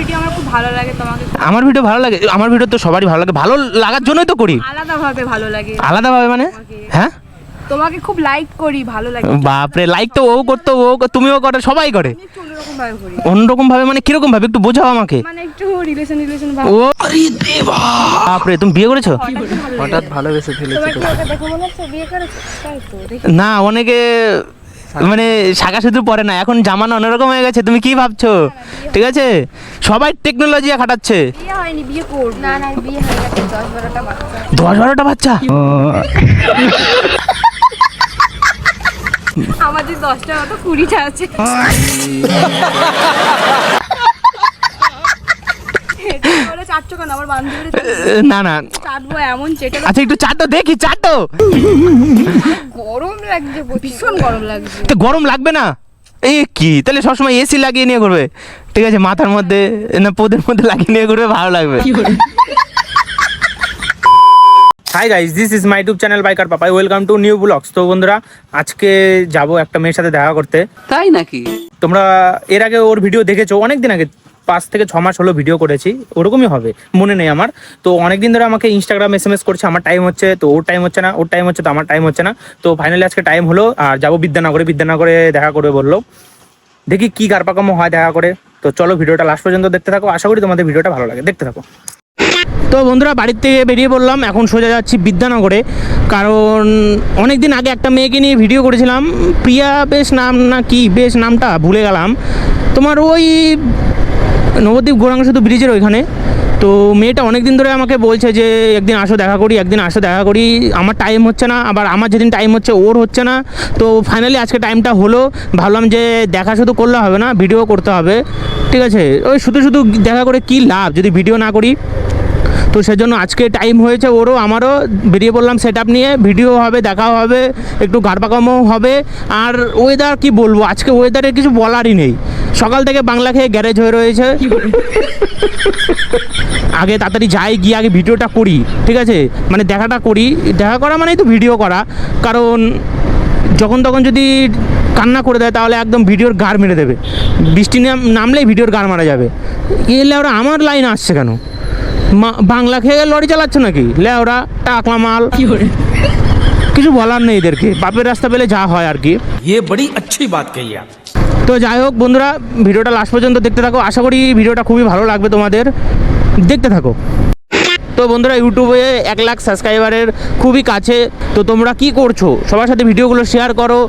Video আমার খুব ভালো লাগে তোমাকে আমার ভিডিও ভালো লাগে? আমার ভিডিও তো সবারই ভালো লাগে। ভালো লাগার জন্যই তো করি। আলাদাভাবে ভালো লাগে। আলাদাভাবে মানে? হ্যাঁ? তোমাকে খুব লাইক করি ভালো লাগে। বাপরে লাইক তো ও করতো ও কর- তুমিও করে সবাই করে। অন্যরকম ভাবে করি। অন্যরকম ভাবে মানে কীরকম ভাবে একটু বোঝাও আমাকে। মানে একটু রিলেশন রিলেশন ও বাপরে তুমি বিয়ে করেছ? হঠাৎ ভালোবেসে ফেলেছি। মনে হচ্ছে বিয়ে করেছ? তাই তো না অনেকে মানে শাখা শুধু পরে না এখন জামানা অন্যরকম হয়ে গেছে তুমি কি ভাবছ? ঠিক আছে? সবাই টেকনোলজি খাটাচ্ছে। বিয়ে হয়নি বিয়ে করব। না না বিয়ে গেছে দশ বারোটা বাচ্চা। দশ বারোটা বাচ্চা? আমাদের দশটা মতো কুড়িটা আছে এটা বলে চারটো কেন আমার বান্ধবীরা না না। এমন চেটে আচ্ছা একটু চাটো দেখি চাটো গরম লাগছে ভীষণ গরম লাগছে। তো গরম লাগবে না? এই কি? তাহলে সবসময় এসি লাগিয়ে নিয়ে করবে ঠিক আছে মাথার মধ্যে না পোদের মধ্যে লাগিয়ে নিয়ে করবে ভালো লাগবে। Hi guys this is my YouTube channel biker Papai welcome to new vlogs তো বন্ধুরা আজকে যাব একটা মেয়ের সাথে দেখা করতে। তাই নাকি? তোমরা এর আগে ওর ভিডিও দেখেছ অনেক দিন আগে। পাঁচ থেকে ছ মাস হলো ভিডিও করেছি, ওরকমই হবে, মনে নেই আমার। তো অনেকদিন ধরে আমাকে ইনস্টাগ্রাম এস এম এস করছে, আমার টাইম হচ্ছে, তো ওর টাইম হচ্ছে না, ওর টাইম হচ্ছে, তো আমার টাইম হচ্ছে না। তো ফাইনালি আজকে টাইম হলো, আর যাব বিদ্যানগরে বিদ্যানগরে দেখা করবে বলল। দেখি কি কারপাকাম হয় দেখা করে। তো চলো ভিডিওটা লাস্ট পর্যন্ত দেখতে থাকো, আশা করি তোমাদের ভিডিওটা ভালো লাগে, দেখতে থাকো। তো বন্ধুরা, বাড়ির থেকে বেরিয়ে পড়লাম, এখন সোজা যাচ্ছি বিদ্যানগরে। কারণ অনেক দিন আগে একটা মেয়েকে নিয়ে ভিডিও করেছিলাম, প্রিয়া বেশ নাম না কি, বেশ নামটা ভুলে গেলাম। তোমার ওই নবদ্বীপ গৌরাঙ্গ সেতু ব্রিজের ওইখানে। তো মেয়েটা অনেক দিন ধরে আমাকে বলছে যে, একদিন আসো, দেখা করি, একদিন আসো, দেখা করি। আমার টাইম হচ্ছে না, আবার আমার যেদিন টাইম হচ্ছে, ওর হচ্ছে না। তো ফাইনালি আজকে টাইমটা হলো। ভাবলাম যে, দেখা শুধু করলে হবে না ভিডিও করতে হবে। ঠিক আছে? ওই শুধু শুধু দেখা করে কি লাভ, যদি ভিডিও না করি? তো সেজন্য আজকে টাইম হয়েছে ওরও, আমারও। বেরিয়ে পড়লাম সেট নিয়ে ভিডিও হবে, দেখাও হবে, একটু গাড়পাকামও হবে। আর ওয়েদার কি বলব? আজকে ওয়েদারের কিছু বলারই নেই। সকাল থেকে বাংলা খেয়ে গ্যারেজ হয়ে রয়েছে আগে তাড়াতাড়ি যাই গিয়ে আগে ভিডিওটা করি ঠিক আছে মানে দেখাটা করি দেখা করা মানেই তো ভিডিও করা কারণ যখন তখন যদি কান্না করে দেয় তাহলে একদম ভিডিওর গার মেরে দেবে বৃষ্টি নাম- নামলেই ভিডিওর গার মারা যাবে এলে ওরা আমার লাইন আসছে কেন মা- বাংলা খেয়ে লরি চালাচ্ছে নাকি লেওরা টাকলা মাল কিছু বলার নেই এদেরকে বাপের রাস্তা পেলে যা হয় আর কি ये बड़ी अच्छी बात कही आप তো যাই হোক বন্ধুরা, ভিডিওটা লাস্ট পর্যন্ত দেখতে থাকো। আশা করি ভিডিওটা খুবই ভালো লাগবে তোমাদের। দেখতে থাকো। তো বন্ধুরা ইউটিউবে এক লাখ সাবস্ক্রাইবারের খুবই কাছে। তো তোমরা কি করছ? সবার সাথে ভিডিওগুলো শেয়ার করো।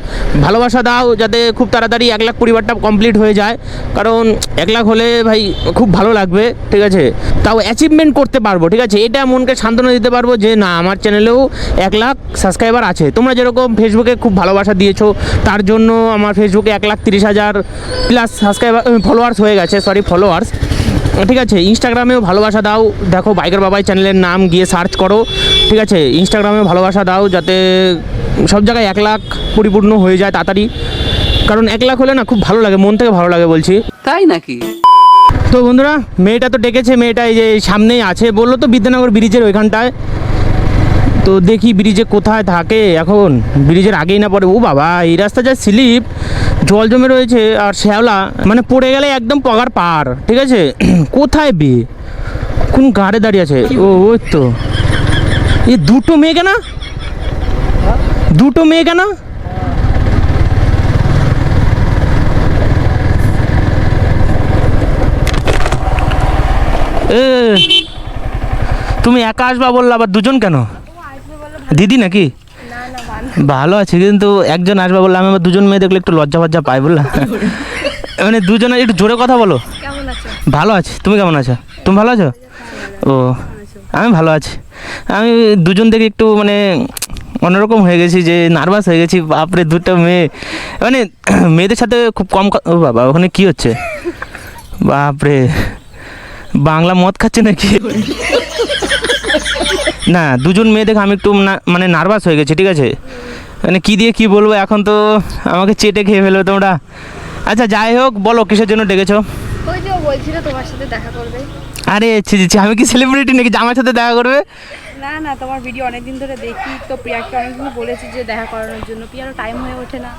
ভালোবাসা দাও, যাতে খুব তাড়াতাড়ি এক লাখ পরিবারটা কমপ্লিট হয়ে যায়। কারণ এক লাখ হলে ভাই খুব ভালো লাগবে, ঠিক আছে? তাও অ্যাচিভমেন্ট করতে পারব, ঠিক আছে? এটা মনকে সান্ত্বনা দিতে পারব যে, না, আমার চ্যানেলেও এক লাখ সাবস্ক্রাইবার আছে। তোমরা যেরকম ফেসবুকে খুব ভালোবাসা দিয়েছ, তার জন্য আমার ফেসবুকে এক লাখ তিরিশ হাজার প্লাস সাবস্ক্রাইবার ফলোয়ার্স হয়ে গেছে সরি ফলোয়ার্স ঠিক আছে ইনস্টাগ্রামেও ভালোবাসা দাও। দেখো বাইকার বাবাই চ্যানেলের নাম গিয়ে সার্চ করো। ঠিক আছে ইনস্টাগ্রামেও ভালোবাসা দাও যাতে সব জায়গায় এক লাখ পরিপূর্ণ হয়ে যায় তাড়াতাড়ি। কারণ এক লাখ হলে না খুব ভালো লাগে মন থেকে ভালো লাগে বলছি। তাই নাকি? তো বন্ধুরা মেয়েটা তো ডেকেছে মেয়েটা এই যে সামনেই আছে। বলল তো বিদ্যানগর ব্রিজের ওইখানটায়। তো দেখি ব্রিজে কোথায় থাকে এখন। ব্রিজের আগেই না পড়ে ও বাবা, এই রাস্তা যা স্লিপ, জল জমে রয়েছে আর শ্যাওলা মানে পড়ে গেলে একদম পগার পার, ঠিক আছে? কোথায় বে? কোন গাড়ে দাঁড়িয়ে আছে? ও, ওই তো। এ দুটো মেয়ে কেনা? দুটো মেয়ে কেনা? এ, তুমি একা আসবা বললা, আবার দুজন কেন? দিদি নাকি? ভালো আছে কিন্তু একজন আসবে বললাম আমি আবার দুজন মেয়ে দেখলে একটু লজ্জা ফজ্জা পাই বললাম মানে দুজনে একটু জোরে কথা বলো। ভালো আছি তুমি কেমন আছো? তুমি ভালো আছো? ও আমি ভালো আছি। আমি দুজন দেখে একটু মানে অন্যরকম হয়ে গেছি যে নার্ভাস হয়ে গেছি বাপরে দুটো মেয়ে। মানে মেয়েদের সাথে খুব কম ও বাবা ওখানে কি হচ্ছে? বাপরে বাংলা মদ খাচ্ছে নাকি? না দুজন মেয়ে দেখে আমি একটু না- মানে নার্ভাস হয়ে গেছি ঠিক আছে? মানে কি দিয়ে কি বলব এখন তো আমাকে চেটে খেয়ে ফেলবে তোমরা। আচ্ছা যাই হোক বলো কিসের জন্য ডেকেছো? ওই যে বলছিল তোমার সাথে দেখা করবে। আরে ছি ছি আমি কি সেলিব্রিটি নাকি? যে আমার সাথে দেখা করবে? না না তোমার ভিডিও অনেকদিন ধরে দেখি তো প্রিয়াকে অনেকদিন বলেছি যে দেখা করানোর জন্য। প্রিয়ারও টাইম হয়ে ওঠে না।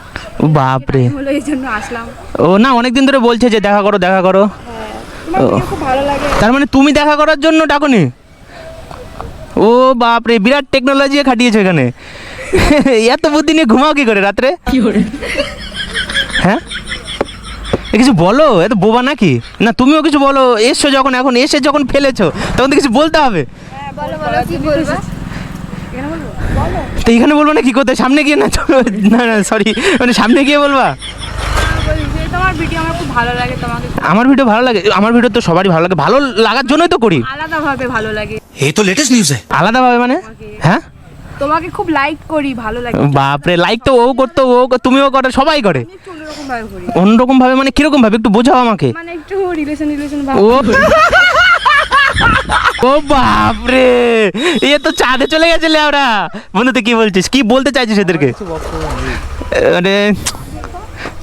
ও বাপরে। Time হলো এই জন্য আসলাম। ও না অনেক দিন ধরে বলছে যে দেখা করো দেখা করো। হ্যাঁ তুমি তোমার প্রিয়া খুব ভালো লাগে। তার মানে তুমি দেখা করার জন্য ডাকনি? ও বাপ রে বিরাট টেকনোলজি খাটিয়েছো এখানে। এত বুদ্ধি নিয়ে ঘুমাও কি করে রাত্রে? হ্যাঁ? কিছু বলো এত বোবা নাকি? না তুমিও কিছু বলো এসছো যখন এখন এসে যখন ফেলেছো তখন তো কিছু বলতে হবে। তো এখানে বলব না কি করতে সামনে গিয়ে না চলো না না সরি মানে সামনে গিয়ে বলবা? তোমার ভিডিও আমার খুব ভালো লাগে তোমাকে আমার ভিডিও ভালো লাগে? আমার ভিডিও তো সবারই ভালো লাগে। ভালো লাগার জন্যই তো করি। আলাদাভাবে ভালো লাগে। এই তো লেটেস্ট নিউজ আলাদাভাবে মানে? হ্যাঁ? তোমাকে খুব লাইক করি ভালো লাগে। বাপরে লাইক তো ও করতো ও তুমিও করে সবাই করে। অন্যরকম ভাবে মানে কীরকম ভাবে একটু বোঝাও আমাকে। মানে একটু রিলেশন রিলেশন ও ও বাপরে! এ তো চাঁদে চলে গেছে লেওরা বন্ধু তুই কি বলছিস? কি বলতে চাইছিস এদেরকে? মানে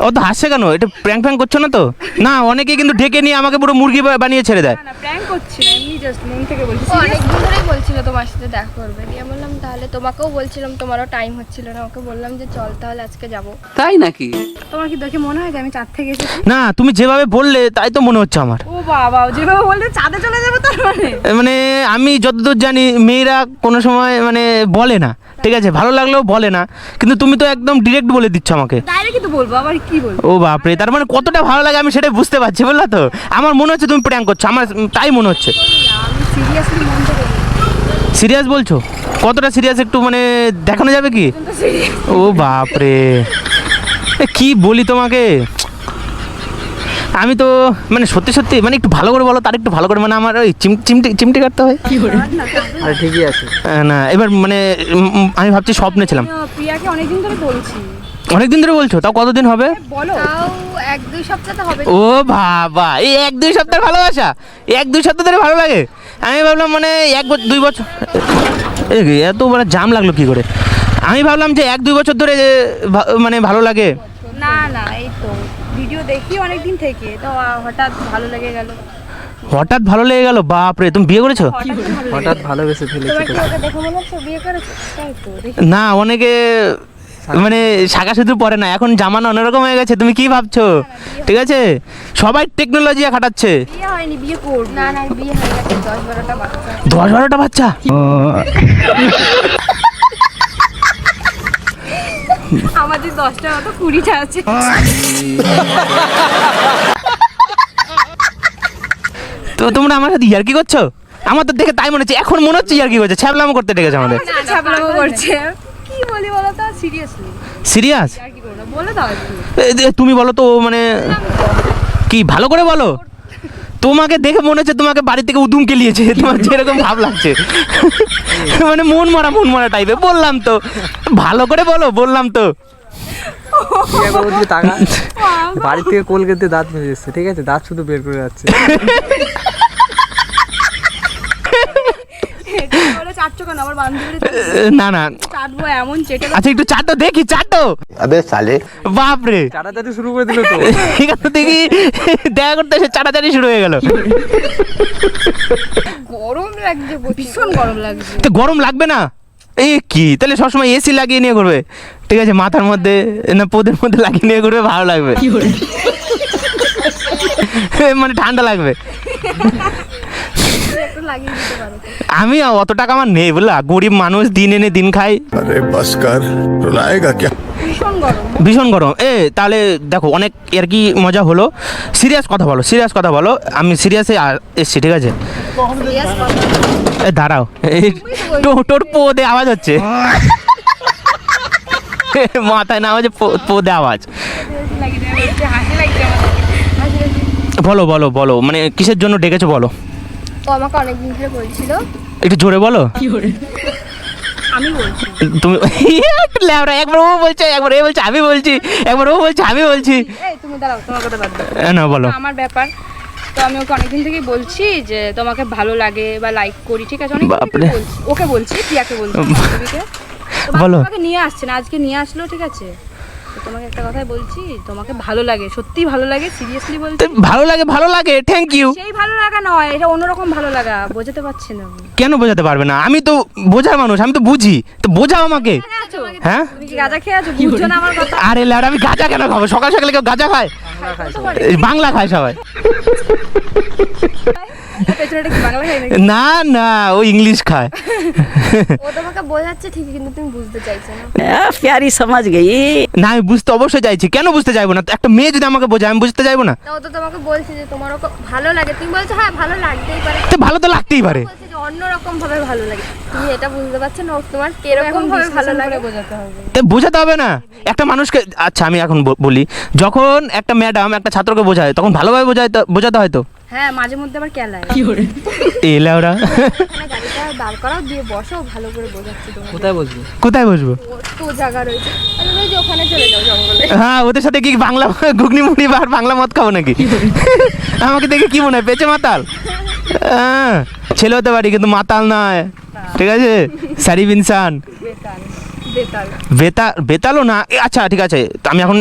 ও তো হাসছে কেন? এটা প্র্যাঙ্ক ফ্যাঙ্ক করছ না তো? না অনেকে কিন্তু ঢেকে নিয়ে আমাকে পুরো মুরগি বানিয়ে ছেড়ে দেয়। না না প্র্যাঙ্ক করছি না এমনি জাস্ট মন থেকে বলছি। অনেকদিন ধরেই বলছিল তোমার সাথে দেখা করবে দিয়ে বললাম তাহলে তোমাকেও বলছিলাম তোমারও টাইম হচ্ছিল না। ওকে বললাম যে চল তাহলে আজকে যাব। তাই নাকি? তোমার কি দেখে মনে হয় যে আমি চাঁদ থেকে এসেছি? না তুমি যেভাবে বললে তাই তো মনে হচ্ছে আমার। ও বাবা যেভাবে বললে চাঁদে চলে যাবে তার মানে? মানে আমি যতদূর জানি মেয়েরা কোনো সময় মানে বলে না। ঠিক আছে ভালো লাগলেও বলে না কিন্তু তুমি তো একদম ডিরেক্ট বলে দিচ্ছ আমাকে। ডাইরেক্টই তো বলব আবার কি বলব? ও বাপরে তার মানে কতটা ভালো লাগে আমি সেটাই বুঝতে পারছি বুঝলা তো? আমার মনে হচ্ছে তুমি প্র্যাঙ্ক করছ আমার তাই মনে হচ্ছে। সিরিয়াসলি মন থেকে সিরিয়াস বলছো? কতটা সিরিয়াস একটু মানে দেখানো যাবে কি? ও বাপরে। এ, কি বলি তোমাকে? আমি তো মানে সত্যি সত্যি মানে একটু ভালো করে বলো তার একটু ভালো করে মানে আমার ওই চিম- চিমটি চিমটি কাটতে হয়। আর ঠিকই আছে। না এবার মানে আমি ভাবছি স্বপ্নে ছিলাম। প্রিয়াকে অনেকদিন ধরে বলছি। অনেকদিন ধরে বলছো? তাও কতদিন হবে? বলো। এক দুই সপ্তাহ তো হবে। ও বাবা এই এক দুই সপ্তাহ ভালোবাসা। এক দুই সপ্তাহ ধরে ভালো লাগে। আমি ভাবলাম মানে এক বছর দুই বছর এ, এত বড় জাম লাগল কি করে? আমি ভাবলাম যে এক দুই বছর ধরে মানে ভালো লাগে। না না এই তো। দেখি অনেকদিন থেকে তো হঠাৎ ভালো লেগে গেল। হঠাৎ ভালো লেগে গেল? বাপরে তুমি বিয়ে করেছ? হঠাৎ ভালো হঠাৎ ভালোবেসে ফেলেছি তোমার কি ওকে দেখে মনে হচ্ছে বিয়ে করেছ? তাই তো না অনেকে মানে শাখা শুধু পরে না এখন জামানা অন্যরকম হয়ে গেছে তুমি কি ভাবছ? ঠিক আছে? সবাই টেকনোলজি খাটাচ্ছে। বিয়ে হয়নি বিয়ে করব। না না বিয়ে গেছে দশ বারোটা বাচ্চা। দশ বারোটা বাচ্চা? আমাদের দশটা মতো কুড়িটা আছে। তো তোমরা আমার সাথে ইয়ার কি করছ? আমার তো দেখে তাই মনে হচ্ছে এখন মনে হচ্ছে ইয়ার কি করছে ছ্যাবলামো করতে ডেকেছে আমাদের। ছাপলামো করছে। কি বলি বলো তো? সিরিয়াসলি সিরিয়াস আর কি করব বলে দাও তুমি বলো তো মানে কি ভালো করে বলো? তোমাকে দেখে মনে হচ্ছে তোমাকে বাড়ি থেকে উদুম কেলিয়েছে তোমার যেরকম ভাব লাগছে। মানে মন মারা মন মারা টাইপের বললাম তো। ভালো করে বলো বললাম তো। বাড়ি থেকে কলকাতে দাঁত মেরে এসছে ঠিক আছে? দাঁত শুধু বের করে যাচ্ছে। না না। কাটবো এমন চেটে আচ্ছা একটু চাটো দেখি চাটো আবে সালে। বাপ রে চাটাচাটি শুরু করে দিল তো। ঠিক আছে দেখি। দেখা করতে এসে চাটাচাটি শুরু হয়ে গেল। গরম লাগছে ভীষণ গরম লাগছে। তো গরম লাগবে না? এই কি? তাহলে সবসময় এসি লাগিয়ে নিয়ে করবে ঠিক আছে মাথার মধ্যে না পোদের মধ্যে লাগিয়ে নিয়ে করবে ভালো লাগবে। মানে ঠান্ডা লাগবে। আমি অত টাকা আমার নেই বুঝলা? গরিব মানুষ দিন এনে দিন খাই আরে কে? ভীষণ গরম। এ তাহলে দেখো অনেক আর কি মজা হলো? সিরিয়াস কথা বলো সিরিয়াস কথা বলো। আমি সিরিয়াসে এসছি ঠিক আছে? এ দাঁড়াও। এই টোটোর পোদে আওয়াজ হচ্ছে। মাথায় না হচ্ছে পোদে আওয়াজ। বলো বলো বলো। মানে কিসের জন্য ডেকেছো বলো। ও আমাকে অনেকদিন ধরে বলছিল। একটু জোরে বলো। আমি বলছি। তুমি ল্যাবরা একবার ও বলছে একবার এ বলছে আমি বলছি একবার ও বলছে আমি বলছি। এই তুমি দাঁড়াও তোমার কথা বাদ দাও। না বলো। আমার ব্যাপার তো আমি ওকে অনেকদিন থেকেই বলছি যে তোমাকে ভালো লাগে বা লাইক করি ঠিক আছে? অনেক বাপরে। ওকে বলছি প্রিয়াকে বলছি বলো। নিয়ে আসছে না আজকে নিয়ে আসলো ঠিক আছে? তোমাকে একটা কথাই বলছি তোমাকে ভালো লাগে সত্যি ভালো লাগে সিরিয়াসলি বলছি। ভালো লাগে ভালো লাগে থ্যাংক ইউ সেই ভালো লাগা নয় এটা অন্যরকম ভালো লাগা বোঝাতে পারছি না। কেন বোঝাতে পারবে না? আমি তো বোঝার মানুষ আমি তো বুঝি তো বোঝাও আমাকে। হ্যাঁ? তুমি কি গাঁজা খেয়ে আছো? বুঝছ না আমার কথা। আরে ল্যাড আমি গাঁজা কেন খাব? সকাল সকালে কেউ গাঁজা খায়। বাংলা খায় সবাই পেছনেটা কি বাংলা খাই নাকি না না ও ইংলিশ খায়। বোঝাচ্ছে তুমি বুঝতে প্যারি সমাজ গেই না আমি বুঝতে অবশ্যই চাইছি। কেন বুঝতে চাইব না? একটা মেয়ে যদি আমাকে বোঝায় আমি বুঝতে চাইব না? ও তো তোমাকে বলছে যে তোমার ভালো লাগে। তুমি বলছো হ্যাঁ ভালো লাগতেই পারে। তো ভালো তো লাগতেই পারে। বলছে যে বোঝাতে হবে। না। একটা মানুষকে আচ্ছা আমি এখন বলি। যখন একটা ম্যাডাম একটা ছাত্রকে বোঝায় তখন ভালোভাবে বোঝায় বোঝাতে হয় তো? হ্যাঁ মাঝে মধ্যে আবার কেলায়। এলে ওরা গাড়িটা দাঁড় করাও দিয়ে বসো ভালো করে বোঝাচ্ছি তোমাকে। কোথায় বসবি? কোথায় বসবো? তো জায়গা রয়েছে। আমি বলি ওখানে চলে যাও জঙ্গলে। হ্যাঁ ওদের সাথে কি বাংলা ঘুগনি মুড়ি বা আর বাংলা মদ খাব নাকি? আমাকে দেখে কি মনে হয় পেঁচে মাতাল? হ্যাঁ, ছেলে হতে পারি কিন্তু মাতাল নয়। ঠিক আছে? সারিফ ইনসান বেতাল বেতাল। বেতালও না। আচ্ছা ঠিক আছে। তো আমি এখন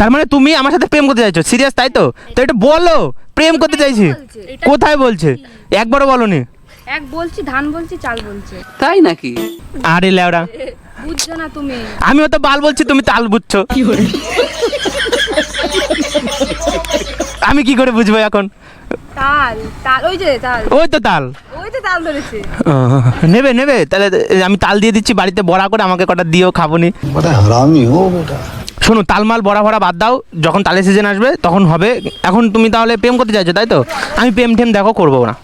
তার মানে তুমি আমার সাথে প্রেম করতে চাইছো? সিরিয়াস তাই তো? তো এটা বলো। প্রেম করতে চাইছি? কোথায় বলছে? একবারও বলনি। এক বলছি ধান বলছি চাল বলছে। তাই নাকি? আরে লেওড়া বুঝছ না তুমি? আমি তো বাল বলছি তুমি তাল বুঝছ। আমি কি করে বুঝব এখন? তাল তাল ওই যে তাল। ওই তো তাল। ওই তো তাল ধরেছে। নেবে নেবে। তাহলে আমি তাল দিয়ে দিচ্ছি বাড়িতে বড়া করে আমাকে কটা দিও খাবনি বড়া হারামি ও বড়া শোনো তালমাল বড়া ভরা বাদ দাও যখন তালে সিজন আসবে তখন হবে। এখন তুমি তাহলে প্রেম করতে চাইছো তাই তো? আমি প্রেম ঠেম দেখো করব না।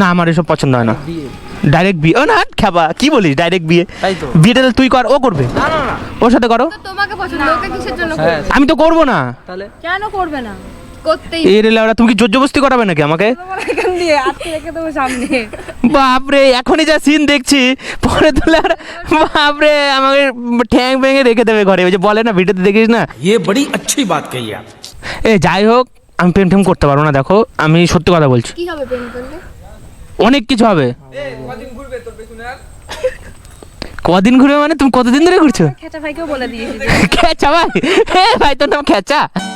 না আমার এসব পছন্দ হয় না। ডাইরেক্ট বিয়ে। ও না খাবা কি বলিস ডাইরেক্ট বিয়ে? তাই তো। বিয়েটা তাহলে তুই কর ও করবে। ওর সাথে করো। তোমাকে পছন্দ ওকে কিসের জন্য হ্যাঁ আমি তো করব না। তাহলে? কেন করবে না? করতেই এই রে লাউড়া তুমি কি জোরজবস্তি করাবে নাকি আমাকে তোমার এখান দিয়ে আটকে রেখে দেবো সামনে বাপরে এখনই যা সিন দেখছি পরে তো লাউড়া বাপরে আমাকে ঠ্যাং ভেঙে রেখে দেবে ঘরে ওই যে বলে না ভিডিওতে দেখিস না ये बड़ी अच्छी बात कही आप এ যাই হোক আমি প্রেম টেম করতে পারবো না দেখো আমি সত্যি কথা বলছি কি হবে প্রেম করলে অনেক কিছু হবে কদিন ঘুরবে মানে তুমি কতদিন ধরে ঘুরছো খেচা ভাইকেও বলে দিয়েছি যে খেচা ভাই হে ভাই তোর নাম খেচা তো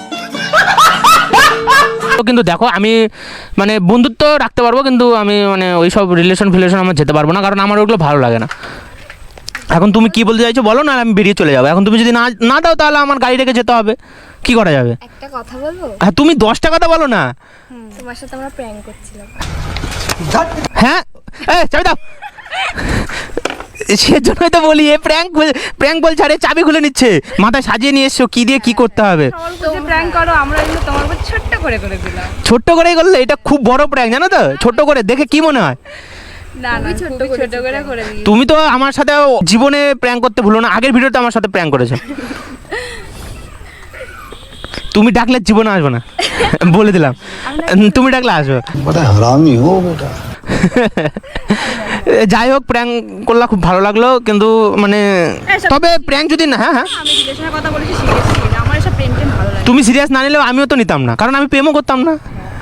কিন্তু দেখো আমি মানে বন্ধুত্ব রাখতে পারব কিন্তু আমি মানে ওই সব রিলেশন ফিলেশন আমার যেতে পারব না কারণ আমার ওগুলো ভালো লাগে না। এখন তুমি কি বলতে চাইছো বলো না আমি বেরিয়ে চলে যাব। এখন তুমি যদি না না দাও তাহলে আমার গাড়ি রেখে যেতে হবে। কি করা যাবে? একটা কথা বলব? হ্যাঁ তুমি দশটা কথা বলো না। তোমার সাথে আমরা প্র্যাঙ্ক করছিলাম। হ্যাঁ এ চাবি দাও। সেজন্যই তো বলি এ প্র্যাঙ্ক প্র্যাঙ্ক বল ছাড়ে চাবি খুলে নিচ্ছে। মাথায় সাজিয়ে নিয়ে এসছো কি দিয়ে কি করতে হবে? সবার উপর যে প্র্যাঙ্ক করো আমরা তোমার উপর ছোট্ট করে করে দিলাম। ছোট্ট করেই করলে এটা খুব বড় প্র্যাঙ্ক জানো তো? ছোট্ট করে দেখে কি মনে হয়? না না ছোট্ট করে ছোট করে করে দিই তুমি তো আমার সাথে জীবনে প্র্যাঙ্ক করতে ভুলো না আগের ভিডিওতে আমার সাথে প্র্যাঙ্ক করেছ। তুমি ডাকলে জীবনে আসবে না। বলে দিলাম। তুমি ডাকলে আসবে। হারামি যাই হোক প্র্যাঙ্ক করলা খুব ভালো লাগল কিন্তু মানে তবে প্র্যাঙ্ক যদি না হ্যাঁ হ্যাঁ। তুমি সিরিয়াস না নিলেও আমিও তো নিতাম না কারণ আমি প্রেমও করতাম না।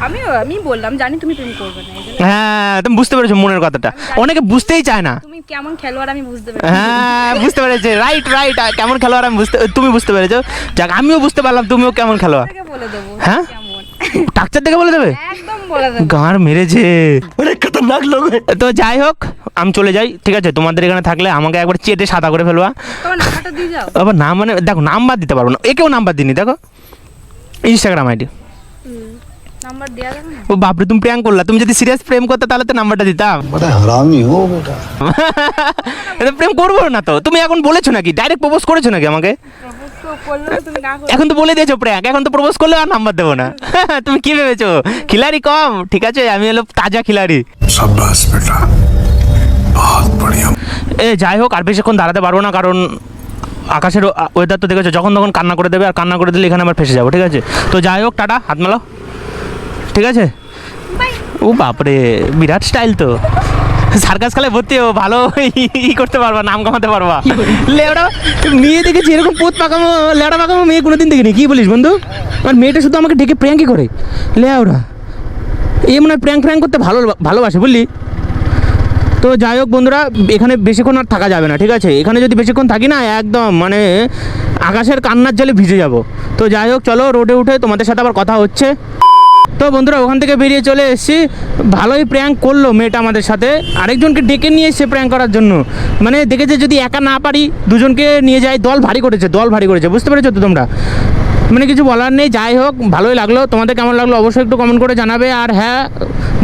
আমিও আমি বললাম জানি তুমি প্রেম করবে না হ্যাঁ তুমি বুঝতে পেরেছ মনের কথাটা। অনেকে বুঝতেই চায় না। তুমি কেমন খেলোয়াড় আমি বুঝতে পারি হ্যাঁ বুঝতে পেরেছে। রাইট রাইট কেমন খেলোয়াড় আমি বুঝতে তুমি বুঝতে পেরেছ। যাক আমিও বুঝতে পারলাম তুমিও কেমন খেলোয়াড়। বলে দেবো হ্যাঁ? কেমন। ডাক্তার দেখে বলে দেবে? একদম বলে দেবো। গাঁর মেরেছে। খতরনাক লোক। তো যাই হোক আমি চলে যাই ঠিক আছে? তোমাদের এখানে থাকলে আমাকে একবার চেটে সাদা করে ফেলবা। তোমার নাম্বারটা দিয়ে যাও। আবার নাম মানে দেখো নাম্বার দিতে পারব না। একেও নাম্বার দিনি দেখো। ইনস্টাগ্রাম আইডি নাম্বার দেয়া যাবে না? ও বাপরে তুমি প্র্যাঙ্ক করলা। তুমি যদি সিরিয়াস প্রেম করতে তাহলে তো নাম্বারটা দিতাম বড় হারামি হো বেটা। এটা প্রেম করব না তো। তুমি এখন বলেছ নাকি? ডাইরেক্ট প্রপোজ করেছ নাকি আমাকে? এখন তো বলে দিয়েছ প্র্যাঙ্ক। এখন তো প্রপোজ করলে আর নাম্বার দেবো না। তুমি কি ভেবেছো? খিলাড়ি কম ঠিক আছে? আমি হলো তাজা খিলাড়ি। সাব্বাস বেটা। এ যাই হোক আর বেশিক্ষণ দাঁড়াতে পারব না কারণ আকাশের ওয়েদার তো দেখেছ যখন তখন কান্না করে দেবে আর কান্না করে দিলে এখানে আমার ফেসে যাব ঠিক আছে? তো যাই হোক টাটা হাত মেলো ঠিক আছে? ও বাপরে বিরাট স্টাইল তো। সার্কাস খেলায় ভর্তি হো ভালো ই করতে পারবা নাম কামাতে পারবা। লেওড়া মেয়ে দেখেছি এরকম পোত পাকামো লেওড়া পাকামো মেয়ে কোনোদিন দেখিনি। কি বলিস বন্ধু? আর মেয়েটা শুধু আমাকে ডেকে প্র্যাঙ্কই করে। লেওড়া এ মনে হয় প্র্যাঙ্ক প্র্যাঙ্ক করতে ভালো ভালোবাসে বুঝলি? তো যাই হোক বন্ধুরা এখানে বেশিক্ষণ আর থাকা যাবে না ঠিক আছে? এখানে যদি বেশিক্ষণ থাকি না একদম মানে আকাশের কান্নার জলে ভিজে যাব। তো যাই হোক চলো রোডে উঠে তোমাদের সাথে আবার কথা হচ্ছে। তো বন্ধুরা, ওখান থেকে বেরিয়ে চলে এসেছি। ভালোই প্র্যাঙ্ক করল মেয়েটা আমাদের সাথে। আরেকজনকে ডেকে নিয়ে এসছে প্র্যাঙ্ক করার জন্য। মানে দেখেছে যদি একা না পারি, দুজনকে নিয়ে যাই, দল ভারী করেছে, দল ভারী করেছে, বুঝতে পেরেছ তো তোমরা? মানে কিছু বলার নেই, যাই হোক, ভালোই লাগল। তোমাদের কেমন লাগল অবশ্যই একটু কমেন্ট করে জানাবে। আর হ্যাঁ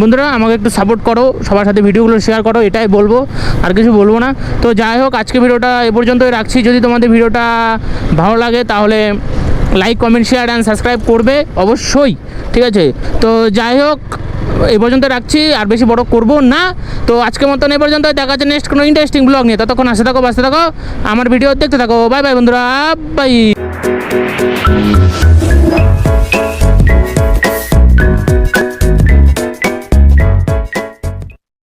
বন্ধুরা, আমাকে একটু সাপোর্ট করো, সবার সাথে ভিডিওগুলো শেয়ার করো, এটাই বলব, আর কিছু বলব না। তো যাই হোক, আজকে ভিডিওটা এ পর্যন্তই রাখছি। যদি তোমাদের ভিডিওটা ভালো লাগে, তাহলে like comment share and subscribe করবে অবশ্যই, ঠিক আছে? তো যাই হোক এই পর্যন্ত রাখছি, আর বেশি বড় করব না। তো আজকের মতন এই পর্যন্ত দেখা যাচ্ছে নেক্সট কোনো ইন্টারেস্টিং ব্লগ নিয়ে। ততক্ষণ আসতে থাকো বাঁচতে থাকো, আমার ভিডিও দেখতে থাকো। বাই বাই বন্ধুরা বাই